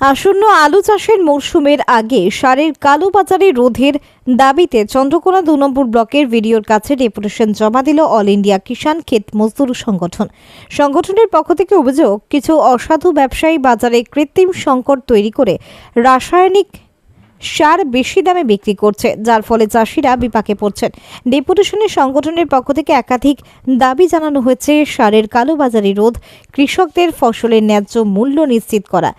আসন্ন আলু চাষের মরশুমের আগে সারের কালোবাজারি রোধের দাবিতে চন্দ্রকোনা দু নম্বর ব্লকের ভিডিওর কাছে ডেপুটেশন জমা দিল অল ইন্ডিয়া কিষাণ ক্ষেত মজদুর সংগঠন। সংগঠনের পক্ষ থেকে অভিযোগ, কিছু অসাধু ব্যবসায়ী বাজারে কৃত্রিম সংকট তৈরি করে রাসায়নিক সার বেশি দামে বিক্রি করছে, যার ফলে চাষিরা বিপাকে পড়ছেন। ডেপুটেশনের সংগঠনের পক্ষ থেকে একাধিক দাবি জানানো হয়েছে, সারের কালোবাজারি রোধ কৃষকদের ফসলের ন্যায্য মূল্য নিশ্চিত করা।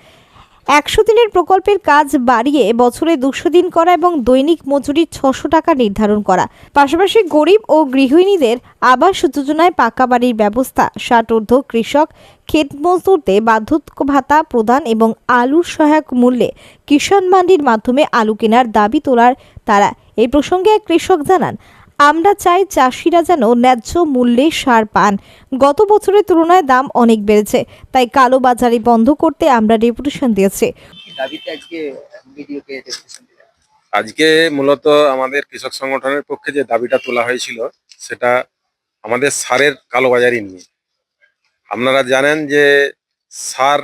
একশো দিনের প্রকল্পের কাজ বাড়িয়ে বছরে দুশো দিন করা এবং দৈনিক মজুরি ছশো টাকা নির্ধারণ করা। পাশাপাশি গরিব ও গৃহিণীদের আবাস যোজনায় পাকা বাড়ির ব্যবস্থা ষাটোর্ধ কৃষক, ক্ষেত মজদুরদের বার্ধক্য ভাতা প্রদান এবং আলুর সহায়ক মূল্যে কিষাণ মান্ডির মাধ্যমে আলু কেনার দাবি তোলার তারা। এই প্রসঙ্গে এক কৃষক জানান আমরা চাই চাষিরা যেন ন্যায্য মূল্যে সার পান। গত বছরের তুলনায় দাম অনেক বেড়েছে তাই কালোবাজারি বন্ধ করতে আমরা ডেপুটেশন দিয়েছি। আজকে মূলত আমাদের কৃষক সংগঠনের পক্ষে যে দাবিটা তোলা হয়েছিল সেটা আমাদের সারের কালোবাজারি নিয়ে। আপনারা জানেন যে সার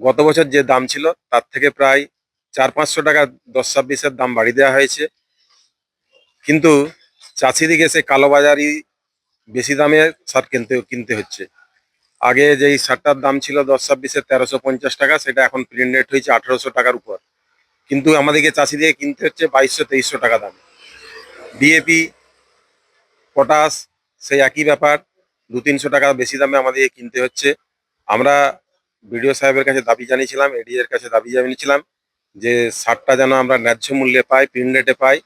গত বছর যে দাম ছিল তার থেকে প্রায় চার পাঁচশো টাকা দশ ছাব্বিশের দাম বাড়িয়ে দেওয়া হয়েছে। কিন্তু চাষিদিকে সে কালোবাজারি বেশি দামে সার কিনতে কিনতে হচ্ছে। আগে যেই সারটার দাম ছিল দশ ছাব্বিশের তেরোশো পঞ্চাশ টাকা, সেটা এখন প্রিন্ট রেট হয়েছে আঠারোশো টাকার উপর। কিন্তু আমাদেরকে চাষিদের কিনতে হচ্ছে বাইশশো, তেইশশো টাকা দাম। ডিএপি পটাশ সেই একই ব্যাপার। দু তিনশো টাকা বেশি দামে আমাদেরকে কিনতে হচ্ছে। আমরা বিডিও সাহেবের কাছে দাবি জানিয়েছিলাম এডিএর কাছে দাবি জানিয়েছিলাম যে সারটা যেন আমরা ন্যায্য মূল্যে পাই, প্রিন্ট রেটে পাই।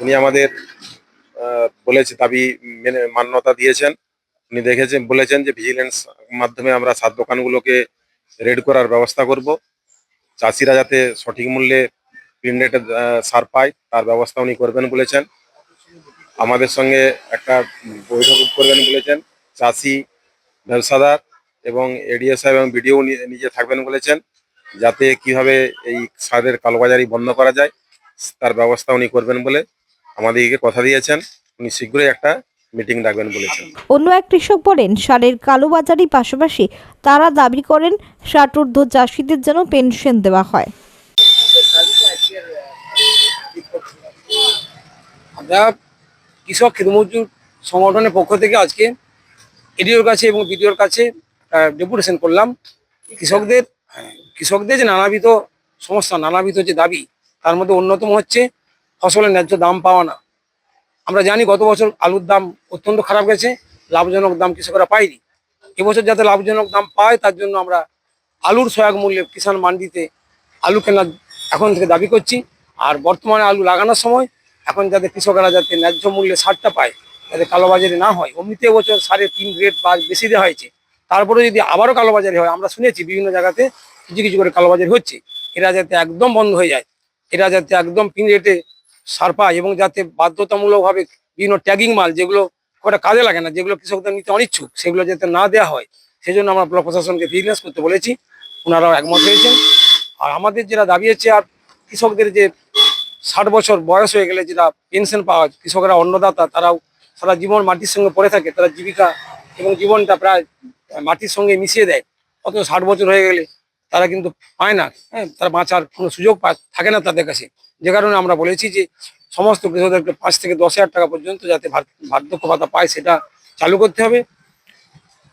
উনি আমাদের বলেছে দাবি মেনে, মান্যতা দিয়েছেন। উনি দেখেছেন, বলেছেন যে ভিজিলেন্স মাধ্যমে আমরা সার দোকানগুলোকে রেড করার ব্যবস্থা করব। চাষিরা যাতে সঠিক মূল্যে প্রিন্ট রেটে সার পায়, তার ব্যবস্থা উনি করবেন বলেছেন। আমাদের সঙ্গে একটা বৈঠক করবেন বলেছেন চাষি, ব্যবসাদার এবং এডিএস এবং বিডিও নিজে থাকবেন বলেছেন, যাতে কীভাবে এই সারের কালোবাজারি বন্ধ করা যায়, তার ব্যবস্থা উনি করবেন বলে আমাদেরকে কথা দিয়েছেন। উনি শীঘ্রই একটা মিটিং ডাকবেন বলেছেন। অন্য এক কৃষক বলেন সারের কালোবাজারি পাশাপাশি তারা দাবি করেন ষাটোর্ধ চাষিদের যেন পেনশন দেওয়া হয়। আমরা কৃষক ক্ষেতমজুর সংগঠনের পক্ষ থেকে আজকে এডিওর কাছে এবং বিডিওর কাছে ডেপুটেশন করলাম। কৃষকদের কৃষকদের যে নানাবিধ সমস্যা নানাবিধ যে দাবি তার মধ্যে অন্যতম হচ্ছে ফসলের ন্যায্য দাম পাওয়া না। আমরা জানি গত বছর আলুর দাম অত্যন্ত খারাপ গেছে, লাভজনক দাম কৃষকরা পায়নি। এবছর যাতে লাভজনক দাম পায়, তার জন্য আমরা আলুর সহায়ক মূল্যে কিষাণ মান্ডিতে আলু কেনার এখন থেকে দাবি করছি। আর বর্তমানে আলু লাগানোর সময় এখন যাতে কৃষকরা যাতে ন্যায্য মূল্যে সারটা পায়, যাতে কালোবাজারি না হয়। অমনিতে এবছর সারের তিন রেট বা বেশি দেওয়া হয়েছে। তারপরে যদি আবারও কালোবাজারি হয়, আমরা শুনেছি বিভিন্ন জায়গাতে কিছু কিছু করে কালোবাজারি হচ্ছে। এরা যাতে একদম বন্ধ হয়ে যায়, এরা যাতে একদম তিন রেটে সার পায় এবং যাতে বাধ্যতামূলকভাবে বিভিন্ন ট্যাগিং মাল যেগুলো একটা কাজে লাগে না, যেগুলো কৃষকদের নিতে অনিচ্ছুক, সেগুলো যাতে না দেওয়া হয় সেই জন্য আমরা ব্লক প্রশাসনকে ভিজিলেন্স করতে বলেছি। ওনারাও একমত হয়েছেন। আর আমাদের যেটা দাবি হচ্ছে, আর কৃষকদের যে ষাট বছর বয়স হয়ে গেলে যেটা পেনশন পাওয়া, কৃষকরা অন্নদাতা, তারাও সারা জীবন মাটির সঙ্গে পড়ে থাকে, তারা জীবিকা এবং জীবনটা প্রায় মাটির সঙ্গে মিশিয়ে দেয়। অত ষাট বছর হয়ে গেলে তারা কিন্তু পায় না হ্যাঁ তারা বাঁচার কোনো সুযোগ থাকে না তাদের কাছে। যে কারণে আমরা বলেছি যে সমস্ত কৃষকদেরকে পাঁচ থেকে দশ হাজার টাকা পর্যন্ত যাতে বার্ধক্য ভাতা পায় সেটা চালু করতে হবে।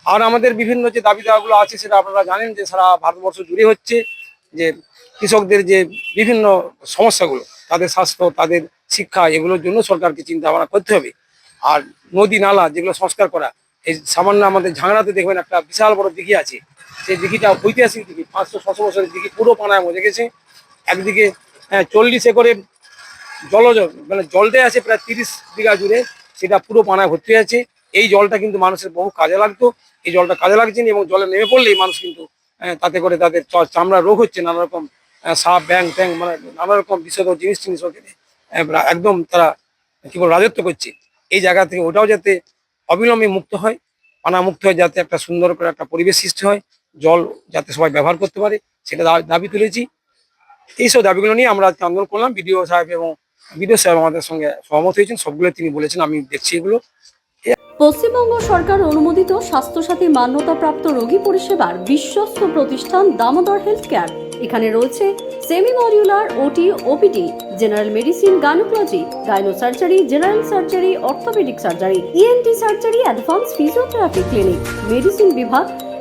আর আমাদের বিভিন্ন যে দাবি দাওয়াগুলো আছে সেটা আপনারা জানেন যে সারা ভারতবর্ষ জুড়ে হচ্ছে যে কৃষকদের যে বিভিন্ন সমস্যাগুলো, তাদের স্বাস্থ্য, তাদের শিক্ষা, এগুলোর জন্য সরকারকে চিন্তা ভাবনা করতে হবে। আর নদী, নালা যেগুলো সংস্কার করা, এই সামান্য আমাদের ঝাংড়াতে দেখবেন একটা বিশাল বড় দিঘি আছে। সেই দিঘিটা ঐতিহাসিক দিঘি পাঁচশো ছশো বছরের দিঘি পুরো পানায় মজে গেছে একদিকে হ্যাঁ চল্লিশ একরের জলজ মানে জলটাই আছে প্রায় তিরিশ বিঘা জুড়ে সেটা পুরো পানায় ভর্তি আছে। এই জলটা কিন্তু মানুষের বহু কাজে লাগতো। এই জলটা কাজে লাগছে না এবং জলে নেমে পড়লেই মানুষ কিন্তু আহ, তাতে করে তাদের চামড়া রোগ হচ্ছে নানা রকম সাপ ব্যাং ট্যাং মানে নানা রকম বিষয় জিনিস টিনিস একদম তারা কি বল রাজত্ব করছে। এই জায়গা থেকে ওটাও যাতে অবিলম্বে মুক্ত হয় পানা মুক্ত হয় যাতে একটা সুন্দর করে একটা পরিবেশ সৃষ্টি হয়। জল যাতে সবাই ব্যবহার করতে পারে, সেটা দাবি তুলেছি। এইসব দাবিগুলো নিয়ে আমরা আন্দোলন করলাম। বিডিও সাহেব এবং বিডিও সাহেব আমাদের সঙ্গে সহমত হয়েছেন। সবগুলো তিনি বলেছেন, আমি দেখছি এগুলো। পশ্চিমবঙ্গ সরকার অনুমোদিত স্বাস্থ্যসাথী মান্যতাপ্রাপ্ত রোগী পরিষেবার বিশ্বস্ত প্রতিষ্ঠান দামোদর হেলথ কেয়ার এখানে রয়েছে semi modular OT OPD general medicine, gynaecology gynae surgery general surgery, orthopaedic surgery ENT surgery, advance physiotherapy clinic, medicine বিভাগ